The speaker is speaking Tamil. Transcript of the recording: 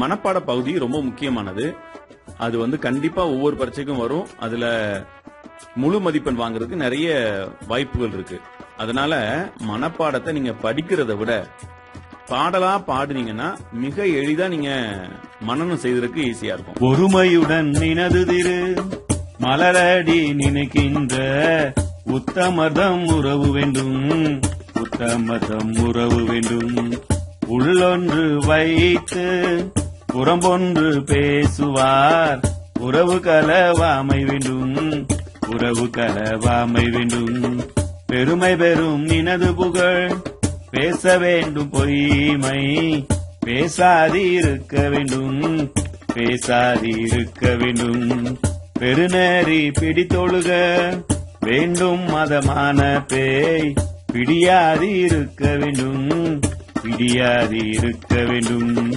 மனப்பாட பகுதி ரொம்ப முக்கியமானது. அது வந்து கண்டிப்பா ஒவ்வொரு பரீட்சைக்கும் வரும். அதுல முழு மதிப்பெண் வாங்குறதுக்கு நிறைய வாய்ப்புகள் இருக்கு. அதனால மனப்பாடத்தை நீங்க படிக்கிறதை விட பாடலா பாடுனீங்கன்னா மிக எளிதா நீங்க மனநம் செய்வதற்கு ஈஸியா இருக்கும். ஒருமையுடன் நினது திரு மலரடி நினைக்கின்ற உத்தமதம் உறவு வேண்டும். உத்தமதம் உறவு வேண்டும். உள்ளொன்று வைத்து புறம்பொன்று பேசுவார். உறவு கலவாமை வேண்டும். உறவு கலவாமை வேண்டும். பெருமை பெறும் நினது புகழ். பேச வேண்டும் பொய்மை. பேசாதிருக்க வேண்டும். பேசாதிருக்க வேண்டும். பெருநேறி பிடித்தொழுக. வேண்டும் மதமான பேய். பிடியாதிருக்க வேண்டும். பிடியாதிருக்க வேண்டும்.